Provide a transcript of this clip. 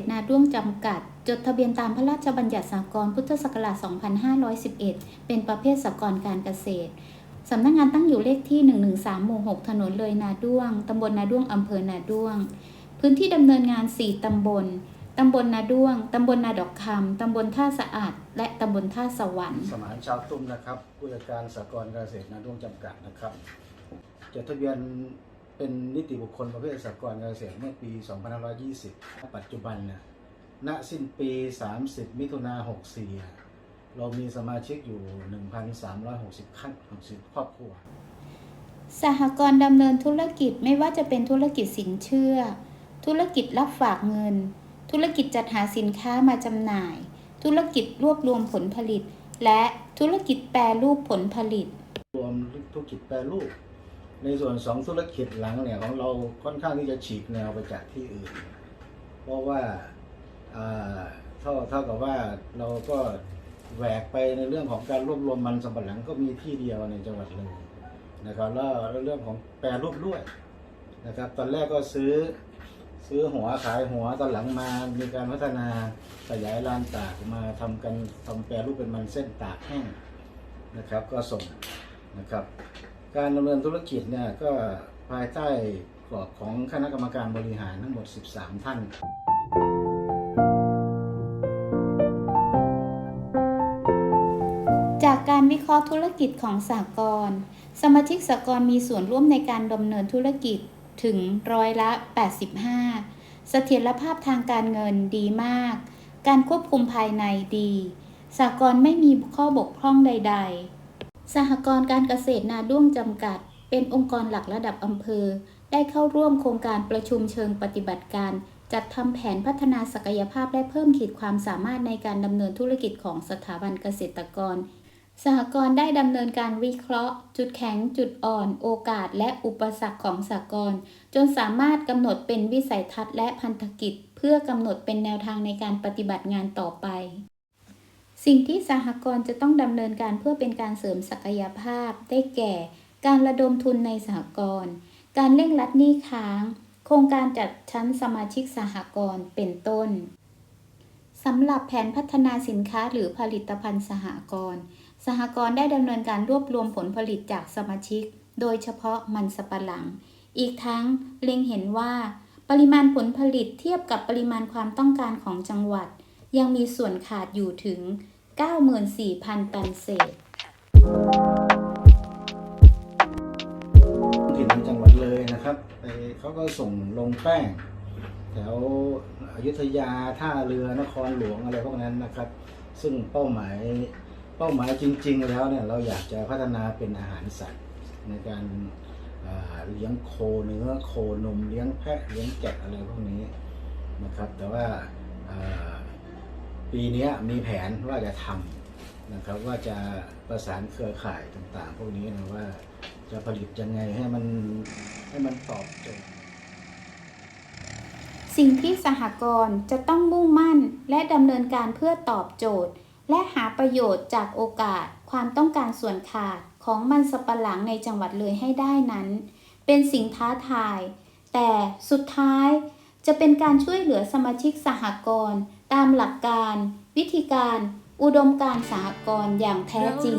ตรนาด้วงจำกัด จดทะเบียนตามพระราชบัญญัติสหกรณ์พุทธศักราช 2511 เป็นประเภทสหกรณ์การเกษตรสำนักงงานตั้งอยู่เลขที่ 113 หมู่ 6 ถนนเลยนาด้วง ตำบลนาด้วงอำเภอนาด้วง พื้นที่ดำเนินงาน 4 ตำบล ตำบลนาด้วง ตำบลนาดอกคำ ตำบลท่าสะอาด และตำบลท่าสวรรค์ สมานชาวตุ้มนะครับผู้จัดการสหกรณ์เกษตรนาด้วงจำกัดนะครับจดทะเบียน เป็นนิติบุคคลประเภทสหกรณ์เกษตรเมื่อปี 2520 ปัจจุบันเนี่ยณสิ้นปี 30 มิถุนา64 เรามีสมาชิกอยู่ 1,360ขั้น60ครอบครัว สหกรณ์ดำเนินธุรกิจไม่ว่าจะเป็นธุรกิจสินเชื่อ ธุรกิจรับฝากเงิน ธุรกิจจัดหาสินค้ามาจำหน่าย ธุรกิจรวบรวมผลผลิต และธุรกิจแปรรูปผลผลิต รวมธุรกิจแปรรูป ในส่วนสองธุรกิจหลังเนี่ยของเราค่อนข้างที่จะฉีกแนวไปจากที่อื่น เพราะว่าเท่าเท่ากับว่าเราก็แหวกไปในเรื่องของการรวบรวมมันสำปะหลังก็มีที่เดียวในจังหวัดเลยนะครับแล้วเรื่องของแปรรูปด้วยนะครับ ตอนแรกก็ซื้อซื้อหัวขายหัวตอนหลังมามีการพัฒนาขยายลานตากมาทำกันทำแปรรูปเป็นมันเส้นตากแห้งนะครับ ก็ส่งนะครับ การดำเนินธุรกิจเนี่ยก็ภายใต้กรอบของคณะกรรมการบริหารทั้งหมด 13 ท่าน จากการวิเคราะห์ธุรกิจของสหกรณ์สมาชิกสหกรณ์มีส่วนร่วมในการดำเนินธุรกิจถึงร้อยละ 85 เสถียรภาพทางการเงินดีมาก การควบคุมภายในดีสหกรณ์ไม่มีข้อบกพร่องใด ๆ สหกรณ์การเกษตรนาด้วงจำกัด เป็นองค์กรหลักระดับอำเภอ ได้เข้าร่วมโครงการประชุมเชิงปฏิบัติการ จัดทำแผนพัฒนาศักยภาพและเพิ่มขีดความสามารถในการดำเนินธุรกิจของสถาบันเกษตรกร สหกรณ์ได้ดำเนินการวิเคราะห์ จุดแข็ง จุดอ่อน โอกาส และอุปสรรคของสหกรณ์จนสามารถกำหนดเป็นวิสัยทัศน์และพันธกิจ เพื่อกำหนดเป็นแนวทางในการปฏิบัติงานต่อไป สิ่งที่สหกรณ์จะต้องดำเนินการเพื่อเป็นการเสริมศักยภาพ ได้แก่ การระดมทุนในสหกรณ์การเร่งรัดหนี้ค้าง โครงการจัดชั้นสมาชิกสหกรณ์เป็นต้นสำหรับแผนพัฒนาสินค้าหรือผลิตภัณฑ์สหกรณ์สหกรณ์ได้ดำเนินการรวบรวมผลผลิตจากสมาชิก โดยเฉพาะมันสปะหลัง อีกทั้งเล็งเห็นว่า ปริมาณผลผลิตเทียบกับปริมาณความต้องการของจังหวัด ยังมีส่วนขาดอยู่ถึง 94,000 ตันเศษถิ่นในจังหวัดเลยนะครับไปเขาก็ส่งลงแป้ง แถวอยุธยาท่าเรือนครหลวงอะไรพวกนั้นนะครับ ซึ่งเป้าหมายเป้าหมายจริง ๆ แล้วเนี่ยเราอยากจะพัฒนาเป็นอาหารสัตว์ในการเลี้ยงโคเนื้อโคนมเลี้ยงแพะเลี้ยงแกะอะไรพวกนี้นะครับ แต่ว่าอ่า ปีนี้มีแผนว่าจะทำนะครับว่าจะประสานเครือข่ายต่างๆ พวกนี้นะว่าจะผลิตยังไงให้มันให้มันตอบโจทย์ สิ่งที่สหกรณ์จะต้องมุ่งมั่นและดำเนินการเพื่อตอบโจทย์ และหาประโยชน์จากโอกาสความต้องการส่วนขาดของมันสปะหลังในจังหวัดเลยให้ได้นั้น เป็นสิ่งท้าทาย แต่สุดท้ายจะเป็นการช่วยเหลือสมาชิกสหกรณ์ ตามหลักการ วิธีการ อุดมการสหกรณ์อย่างแท้จริง